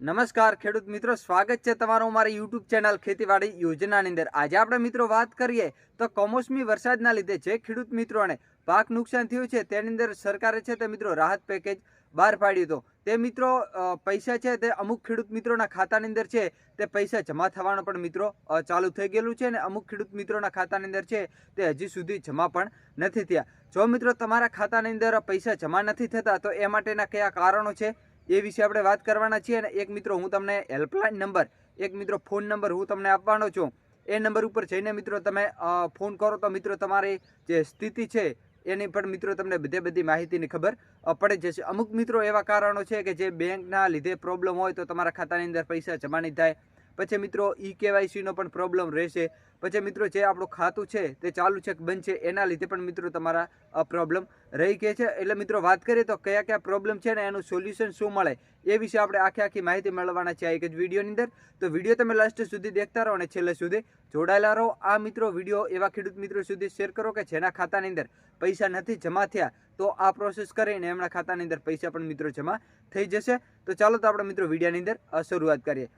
નમસ્કાર, ખેડૂત મિત્રો. સ્વાગત છે તમારું અમારી યુટ્યુબ ચેનલ ખેતીવાડી યોજનાની અંદર. આજે આપણે મિત્રો વાત કરીએ તો કમોસમી વરસાદના લીધે જે ખેડૂત મિત્રોને પાક નુકસાન થયું છે, તેની અંદર સરકારે છે તે મિત્રો રાહત પેકેજ બહાર પાડ્યું હતું. તે મિત્રો પૈસા છે તે અમુક ખેડૂત મિત્રોના ખાતાની અંદર છે, તે પૈસા જમા થવાનું પણ મિત્રો ચાલુ થઈ ગયેલું છે અને અમુક ખેડૂત મિત્રોના ખાતાની અંદર છે તે હજી સુધી જમા પણ નથી થયા. જો મિત્રો તમારા ખાતાની અંદર પૈસા જમા નથી થતા, તો એ માટેના કયા કારણો છે? એ વિશે આપણે વાત કરવાના છીએ અને એક મિત્રો, હું તમને હેલ્પલાઇન નંબર એક મિત્રો ફોન નંબર હું તમને આપવાનો છું. એ નંબર ઉપર જઈને મિત્રો તમે ફોન કરો તો મિત્રો તમારી જે સ્થિતિ છે, એની પણ મિત્રો તમને બધે બધી માહિતીની ખબર પડે જશે. અમુક મિત્રો એવા કારણો છે કે જે બેંકના લીધે પ્રોબ્લેમ હોય તો તમારા ખાતાની અંદર પૈસા જમા નહીં થાય. પછી મિત્રો, ઈ કેવાયસીનો પણ પ્રોબ્લેમ રહેશે. પછી મિત્રો, જે આપણું ખાતું છે, તે ચાલુ છે કે બંધ છે એના લીધે પણ મિત્રો તમારા પ્રોબ્લેમ રહી ગયા છે. એટલે મિત્રો, વાત કરીએ તો કયા કયા પ્રોબ્લેમ છે ને એનું સોલ્યુશન શું મળે, એ વિશે આપણે આખી આખી માહિતી મેળવવાના છે એક જ વિડીયોની અંદર. તો વીડિયો તમે લાસ્ટ સુધી દેખતા રહો અને છેલ્લે સુધી જોડાયેલા રહો. આ મિત્રો વીડિયો એવા ખેડૂત મિત્રો સુધી શેર કરો કે જેના ખાતાની અંદર પૈસા નથી જમા થયા, તો આ પ્રોસેસ કરીને એમના ખાતાની અંદર પૈસા પણ મિત્રો જમા થઈ જશે. તો ચાલો તો આપણે મિત્રો વિડીયોની અંદર શરૂઆત કરીએ.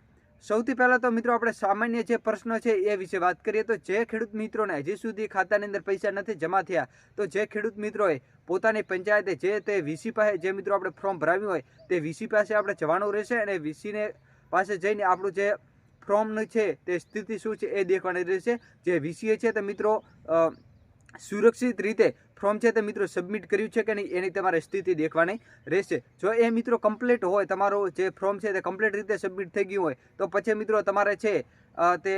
સૌથી પહેલાં તો મિત્રો આપણે સામાન્ય જે પ્રશ્નો છે એ વિશે વાત કરીએ તો જે ખેડૂત મિત્રોને હજી સુધી ખાતાની અંદર પૈસા નથી જમા થયા, તો જે ખેડૂત મિત્રોએ પોતાની પંચાયતે જે તે વીસી પાસે જે મિત્રો આપણે ફોર્મ ભરાવ્યું હોય, તે વીસી પાસે આપણે જવાનું રહેશે અને વીસીને પાસે જઈને આપણું જે ફોર્મનું છે તે સ્થિતિ શું છે એ દેખવાની રહેશે. જે વીસીએ છે તે મિત્રો સુરક્ષિત રીતે ફોર્મ છે તે મિત્રો સબમિટ કર્યું છે કે નહીં એની તમારે સ્થિતિ દેખવાની રહેશે. જો એ મિત્રો કમ્પ્લીટ હોય, તમારો જે ફોર્મ છે તે કમ્પ્લીટ રીતે સબમિટ થઈ ગયું હોય, તો પછી મિત્રો તમારે છે તે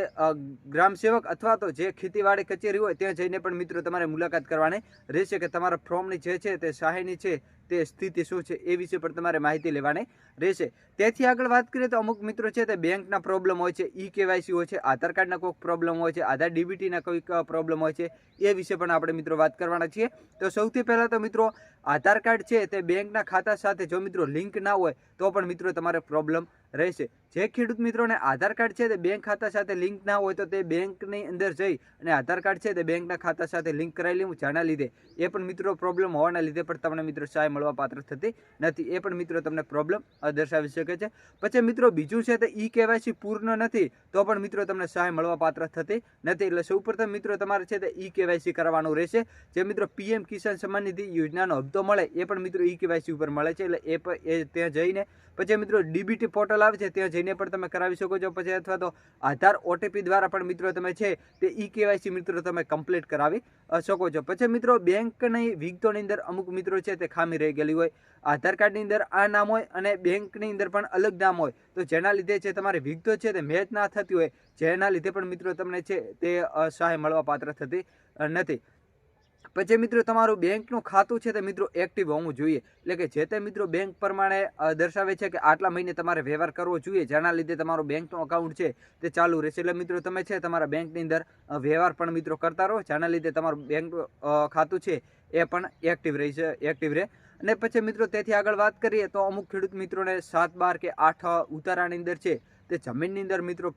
ગ્રામ સેવક અથવા તો જે ખેતીવાડી કચેરી હોય, ત્યાં જઈને પણ મિત્રો તમારે મુલાકાત કરવાની રહેશે કે તમારા ફોર્મની જે છે તે સહાયની છે તે સ્થિતિ શું છે એ વિશે પણ તમારે માહિતી લેવાની રહેશે. તેથી આગળ વાત કરીએ તો અમુક મિત્રો છે તે બેંકના પ્રોબ્લેમ હોય છે, ઈ કેવાયસી હોય છે, આધાર કાર્ડના કોઈક પ્રોબ્લેમ હોય છે, આધાર ડીબીટીના કોઈક પ્રોબ્લેમ હોય છે, એ વિશે પણ આપણે મિત્રો વાત કરવાના છીએ. તો સૌથી પહેલાં તો મિત્રો આધાર કાર્ડ છે તે બેંકના ખાતા સાથે જો મિત્રો લિંક ના હોય, તો પણ મિત્રો તમારે પ્રોબ્લેમ રહેશે. જે ખેડૂત મિત્રોને આધાર કાર્ડ છે તે બેંક ખાતા સાથે લિંક ના હોય તો તે બેંકની અંદર જઈ અને આધાર કાર્ડ છે તે બેંકના ખાતા સાથે લિંક કરાવી લેવું જાણા લીધે. એ પણ મિત્રો પ્રોબ્લેમ હોવાના લીધે પણ તમને મિત્રો સહાય મળવા પાત્ર થતી નથી. એ પણ મિત્રો તમને પ્રોબ્લેમ દર્શાવી શકે છે. પછી મિત્રો બીજું છે તે ઈ કેવાયસી પૂર્ણ નથી, તો પણ મિત્રો તમને સહાય મળવા પાત્ર થતી નથી. એટલે સૌપ્રથમ મિત્રો તમારે છે તે ઈ કેવાયસી કરવાનું રહેશે. જે મિત્રો પીએમ કિસાન સન્માન નિધિ યોજનાનો હપ્તો મળે, એ પણ મિત્રો ઈ કેવાયસી ઉપર મળે છે. એટલે એ પણ ત્યાં જઈને, પછી મિત્રો ડીબીટી પોર્ટલ આવે છે, ત્યાં જઈને પણ તમે કરાવી શકો છો. પછી અથવા તો આધાર ઓટીપી દ્વારા પણ મિત્રો તમે છે તે ઈ કેવાયસી મિત્રો તમે કમ્પ્લીટ કરાવી શકો છો. પછી મિત્રો બેંકની વિગતોની અંદર અમુક મિત્રો છે તે ખામી રહી ગયેલી હોય, આધાર કાર્ડની અંદર આ નામ હોય અને બેંકની અંદર પણ અલગ નામ હોય, તો જેના લીધે છે તમારી વિગતો છે તે મેચ ના થતી હોય, જેના લીધે પણ મિત્રો તમને છે તે સહાય મળવા પાત્ર થતી નથી. પછી મિત્રો તમારું બેંકનું ખાતું છે તે મિત્રો એક્ટિવ હોવું જોઈએ, એટલે કે જે તે મિત્રો બેંક પ્રમાણે દર્શાવે છે કે આટલા મહિને તમારે વ્યવહાર કરવો જોઈએ, જેના લીધે તમારું બેંકનું અકાઉન્ટ છે તે ચાલુ રહેશે. એટલે મિત્રો તમે છે તમારા બેંકની અંદર વ્યવહાર પણ મિત્રો કરતા રહો, જેના લીધે તમારું બેંક ખાતું છે એ પણ એક્ટિવ રહી છે એક્ટિવ રહે. અને પછી મિત્રો તેથી આગળ વાત કરીએ તો અમુક ખેડૂત મિત્રોને સાત, બાર કે આઠ ઉતારાની અંદર છે તે જમીનની અંદર મિત્રો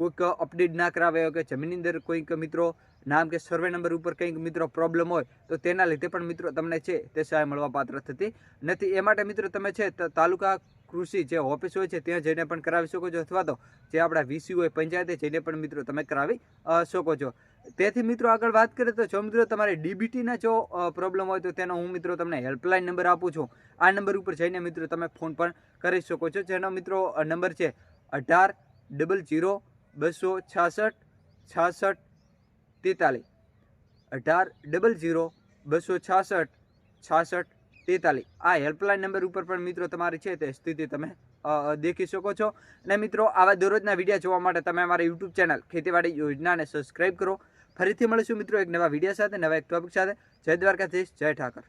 કોઈક અપડેટ ના કરાવે કે જમીનની અંદર કોઈક મિત્રો નામ કે સર્વે નંબર ઉપર કંઈક મિત્રો પ્રોબ્લેમ હોય તો તેના લીધે પણ મિત્રો તમને છે તે સહાય મળવા પાત્ર થતી નથી. એ માટે મિત્રો તમે છે તાલુકા કૃષિ જે ઓફિસ હોય છે ત્યાં જઈને પણ કરાવી શકો છો અથવા તો જે આપણા વીસી હોય પંચાયતે જઈને પણ મિત્રો તમે કરાવી શકો છો. તેથી મિત્રો આગળ વાત કરીએ તો જો મિત્રો તમારે ડીબીટીના જો પ્રોબ્લેમ હોય તો તેનો હું મિત્રો તમને હેલ્પલાઇન નંબર આપું છું. આ નંબર ઉપર જઈને મિત્રો તમે ફોન પણ કરી શકો છો. જેનો મિત્રો નંબર છે અઢાર ડબલ જીરો બસો છાસઠ છાસઠ તેતાલીસ. અઢાર ડબલ જીરો બસો છાસઠ છાસઠ તેતાલીસ. આ હેલ્પલાઇન નંબર ઉપર પણ મિત્રો તમારી છે તે સ્થિતિ તમે દેખી શકો છો. અને મિત્રો આવા દરરોજના વીડિયો જોવા માટે તમે અમારા યુટ્યુબ ચેનલ ખેતીવાડી યોજનાને સબસ્ક્રાઇબ કરો. ફરીથી મળીશું મિત્રો એક નવા વીડિયો સાથે, નવા એક ટોપિક સાથે. જય દ્વારકાધીશ, જય ઠાકર.